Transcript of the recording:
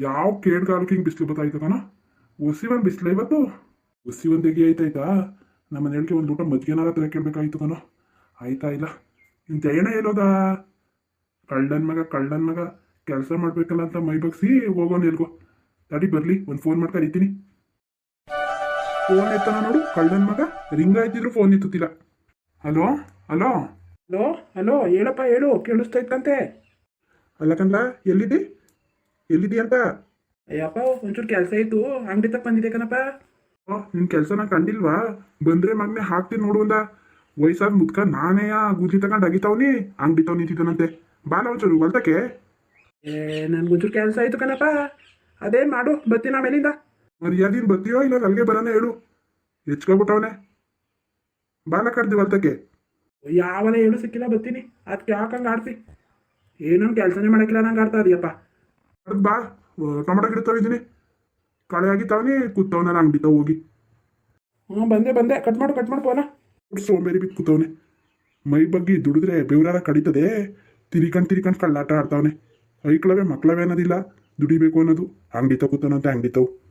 ಯಾವ ಕೇಡ್ಗಾಲಕ್ಕೆ ಹಿಂಗೆ ಬಿಸಿಲು ಬತ್ತಾಯ್ತು ಕಣ? ಒಸಿ ಒಂದು ಬಿಸಿಲು ಇವತ್ತು. ಒಸಿ ಒಂದು ಎಗಿ ಆಯ್ತಾಯ್ತಾ ನಮ್ಮ ಮನೆಯೊಳಗೆ ಒಂದು ಊಟ ಮಜ್ಜಿಗೆನಾರ ಹತ್ರ ಕೇಳಬೇಕಾಯ್ತದನೋ ಆಯ್ತಾ ಇಲ್ಲ. ಇನ್ನು ಜಯಣ ಇರೋದಾ ಕಳ್ಳನ್ ಮಗ ಕಳ್ಳನ್ ಮಗ. ಕೆಲಸ ಮಾಡ್ಬೇಕಲ್ಲ ಅಂತ ಮೈ ಬಗ್ಸಿ ಹೋಗೋಣ ಎಲ್ಗೋ. ತಡಿ ಬರಲಿ ಒಂದು ಫೋನ್ ಇದ್ದೀನಿ ಫೋನ್ ಎತ್ತನ ನೋಡು ಕಳ್ಳನ್ ಮಗ. ರಿಂಗ್ ಆಯ್ತಿದ್ರು ಫೋನ್ ಎತ್ತುತ್ತಿಲ್ಲ. ಹಲೋ? ಹಲೋ? ಹಲೋ? ಹಲೋ? ಹೇಳಪ್ಪ ಹೇಳು. ಕೇಳಿಸ್ತಾ ಇತ್ತಂತೆ. ಅಲ್ಲ ಕಂದ ಎಲ್ಲಿದ್ದಿ? ಎಲ್ಲಿದ್ದಿ ಅಂತ? ಅಯ್ಯಪ್ಪ ಒಂಚೂರು ಕೆಲಸ ಇತ್ತು ಅಂಗಡಿ ತಕ್ಕ ಬಂದಿದೆ ಕಣಪ್ಪ. ಓ ನಿನ್ ನಾ ಕಂಡಿಲ್ವಾ? ಬಂದ್ರೆ ಮಗ್ನೆ ಹಾಕ್ತೀನಿ ನೋಡು ಅಂದ ವಯಸ್ಸಾದ ಮುದ್ಕ ನಾನೇ ಆ ಗುದ್ಲಿ ತಗೊಂಡು ಅಗಿತಾವ್ನಿ ಅಂಗಡಿತಾವ್ ನಿಂತಿದ್ದಾನಂತೆ. ಬಾಲ ಒಂಚೂರು ಹೊಲ್ತಕ್ಕೆ ಏ ನನ್ಗೊಂಚೂರು ಕೆಲಸ ಆಯ್ತು ಕಣಪ್ಪ. ಅದೇ ಮಾಡು ಬರ್ತೀನಿ ಆಮೇಲಿಂದ. ಮರ್ಯಾದಿನ ಬತ್ತೀಯೋ ಇಲ್ಲ ಅಲ್ಲಿಗೆ ಬರೋಣ ಹೇಳು. ಹೆಚ್ಕೊಬಿಟ್ಟವನೆ ಬಾಲ ಕಡ್ದಿ ಹೊಲ್ತಕ್ಕೆ ಯಾವಲ್ಲ ಹೇಳು ಸಿಕ್ಕಿಲ್ಲ ಬರ್ತೀನಿ. ಅದಕ್ಕೆ ಯಾಕಂಗೆ ಆಡ್ತಿ? ಏನೊಂದು ಕೆಲಸನೇ ಮಾಡಕ್ಕಿಲ್ಲ ನಂಗೆ ಆಡ್ತಾ ಇದೆಯಪ್ಪ. ಅದ್ ಬಾ ಟೊಮೆಟೊ ಗಿಡ ತವಿದ್ದೀನಿ ಕಳೆ ಆಗಿತಾವನಿ ಕೂತವನ ಅಂಗಡಿತಾವ್ ಹೋಗಿ. ಹ್ಞೂ ಬಂದೆ ಬಂದೆ. ಕಟ್ ಮಾಡು ಕಟ್ ಮಾಡು ಫೋನ ಸೋಂಬೇರಿ ಬಿದ್ದು ಕೂತವನೆ. ಮೈ ಬಗ್ಗೆ ದುಡಿದ್ರೆ ಬೆವರಾರ ಕಡಿತದೆ. ತಿರಿಕಂಡ್ ತಿರಿಕಂಡ್ ಕಳ್ಳಾಟ ಆಡ್ತಾವನೆ. ಐಕ್ಳವೇ, ಮಕ್ಳವೇ ಅನ್ನೋದಿಲ್ಲ. ದುಡಿಬೇಕು ಅನ್ನೋದು. ಅಂಗಡಿ ತಗೋತಾನಂತ, ಅಂಗಡಿ ತವು